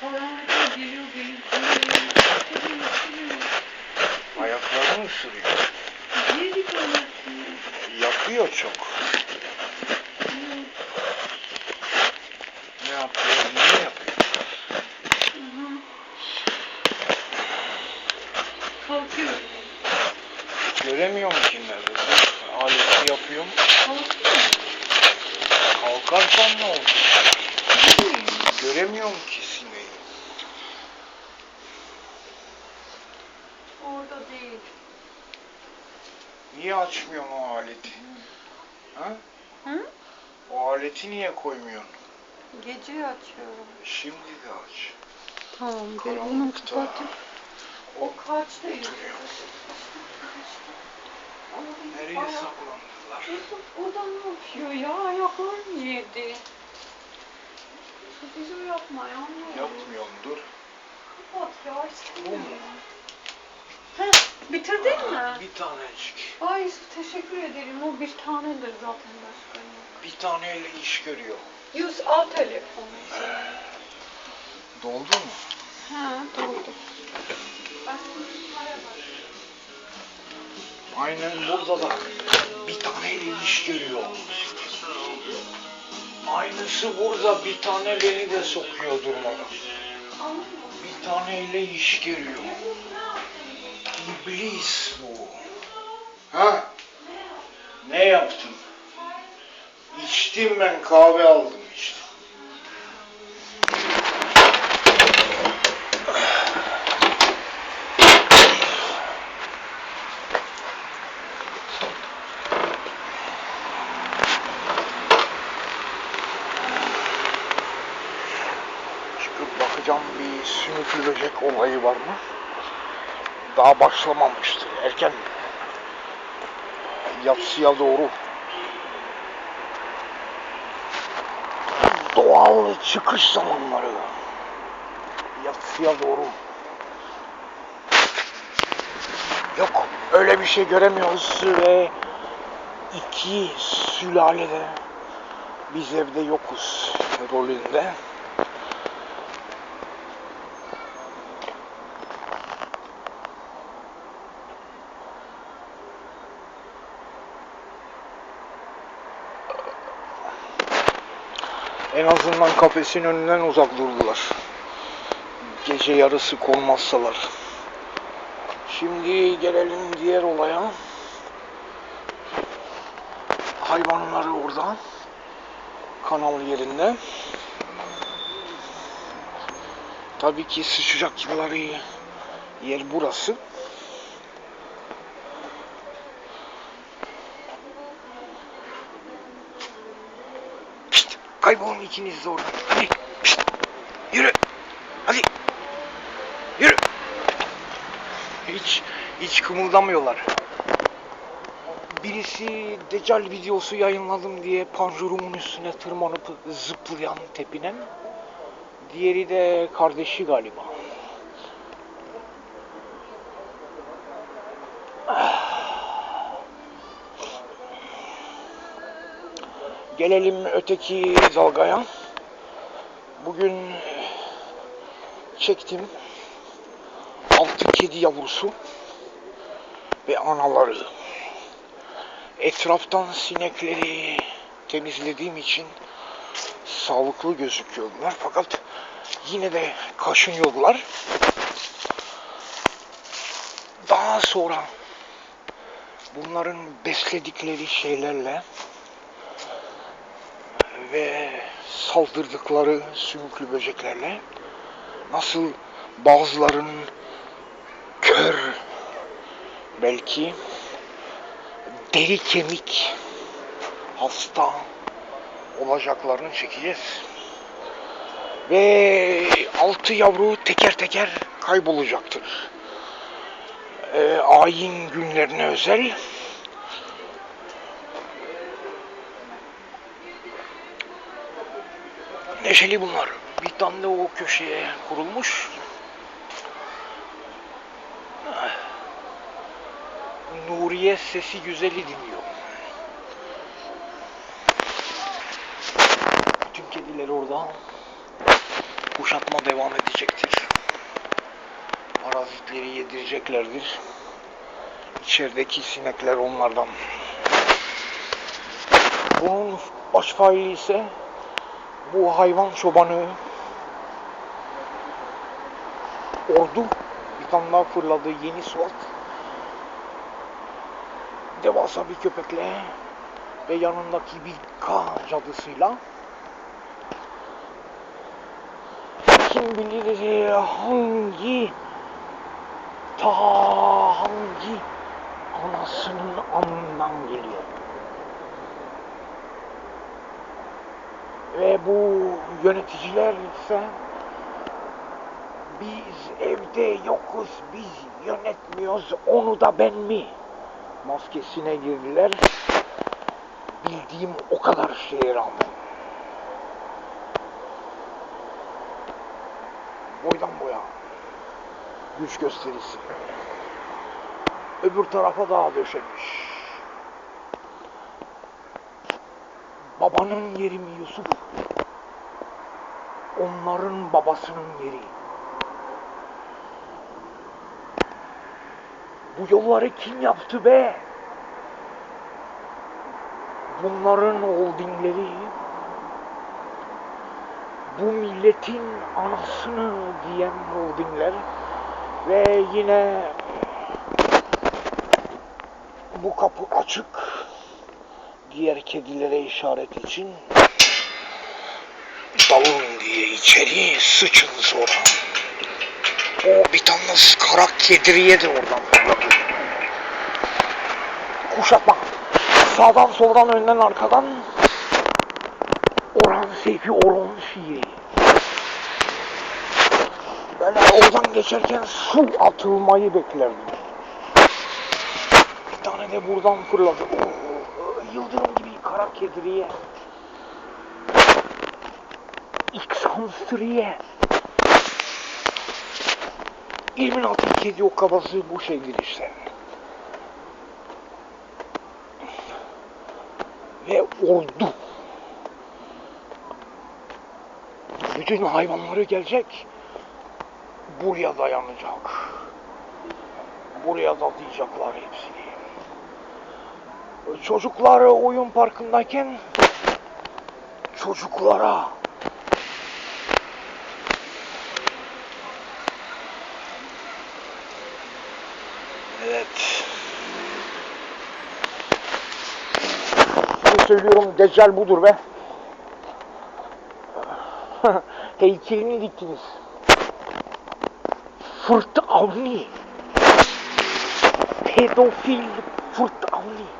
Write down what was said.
Karanlıkta geliyor geliyor geliyor. Geliyor geliyor. Ayaklarını ısırıyor. Yedik anasını. Yakıyor çok. Ne yapıyor? Niye yapıyor? Kalkıyor. Göremiyorum ki nerede. Aleti yapıyorum. Kalkıyor. Kalkarsan ne olur? Değil. Göremiyorum ki Niye açmıyorsun o aleti? Ha? Hı? O aleti niye koymuyorsun? Gece açıyorum. Şimdi de aç. Tamam gel bunu Karanlıkta kapatayım. O kaçta oturuyor. Nereye Ayak- saklandılar? Yusuf o da ne yapıyor ya? Ayaklarını yedi. Yusuf bizi yapma ya. ne olur. Yapmıyorum dur. Kapat ya istemiyorum. Bitirdin mi? Bir tanecik. Ay teşekkür ederim. O bir tanedir zaten başka yok. Bir taneyle iş görüyor. Yusuf al telefonu. Doldu mu? He doldu. Aynen burada da bir taneyle iş görüyor. Aynısı burada bir tane beni de sokuyor durmadan. Bir taneyle iş görüyor. İblis bu. Ha? Ne yaptım? İçtim ben kahve aldım işte. Çıkıp bakacağım bir sümüklü böcek olayı var mı? Daha başlamamıştı. Erken yatsıya doğru doğal çıkış zamanları. Yatsıya doğru. Yok öyle bir şey göremiyoruz ve iki sülalede biz evde yokuz rolünde. En azından kafesin önünden uzak durdular. Gece yarısı konmazsalar. Şimdi gelelim diğer olaya. Hayvanları orada. Kanal yerinde. Tabii ki sıçacakları yer burası. Pişt, kaybolun ikiniz de oradan. Hadi, pişt, yürü. Hadi, yürü. Hiç, hiç kımıldamıyorlar. Birisi Deccal videosu yayınladım diye panjurumun üstüne tırmanıp zıplayan, tepinen. Diğeri de kardeşi galiba. Gelelim öteki dalgaya. Bugün çektim. Altı kedi yavrusu ve anaları. Etraftan sinekleri temizlediğim için sağlıklı gözüküyorlar. Fakat yine de kaşınıyorlar. Daha sonra bunların besledikleri şeylerle ve saldırdıkları sümüklü böceklerle nasıl bazılarının kör belki deri kemik hasta olacaklarını çekeceğiz. Ve altı yavru teker teker kaybolacaktır. Ee, ayin günlerine özel Neşeli bunlar. Bir tane o köşeye kurulmuş. Nuriye sesi güzeli dinliyor. Bütün kediler orada. kuşatma devam edecektir. Parazitleri yedireceklerdir. İçerideki sinekler onlardan. Bunun baş faili ise bu hayvan çobanı. Ordu bir tane daha fırladı yeni SWAT devasa bir köpekle ve yanındaki bir K cadısıyla. Kim bilir hangi ta hangi anasının anından geliyor. Ve bu yöneticiler ise biz evde yokuz, biz yönetmiyoruz, onu da ben mi? Maskesine girdiler. Bildiğim o kadar şeye rağmen. Boydan boya. Güç gösterisi. Öbür tarafa daha döşemiş. Babanın yeri mi Yusuf? Onların babasının yeri. Bu yolları kim yaptı be? Bunların holdingleri bu milletin anasını diyen holdingler ve yine bu kapı açık diğer kedilere işaret için dalın diye içeri sıçın sonra. O bir tane kara kediriye de oradan fırladı. Kuşatma. Sağdan soldan önden arkadan Orhan Seyfi Orhan şiiri. Böyle oradan geçerken su atılmayı beklerdim. Bir tane de buradan fırladı. Oo, Yıldırım gibi kara kediriye. X hamstriye. Illuminati kedi okabası bu şeydir işte. Ve ordu. Bütün hayvanları gelecek. Buraya dayanacak. Buraya dayayacaklar hepsini. Çocuklar oyun parkındayken çocuklara Evet. Şimdi söylüyorum Deccal budur be. Heykelini diktiniz. Fırt Avni. Pedofil Fırt Avni.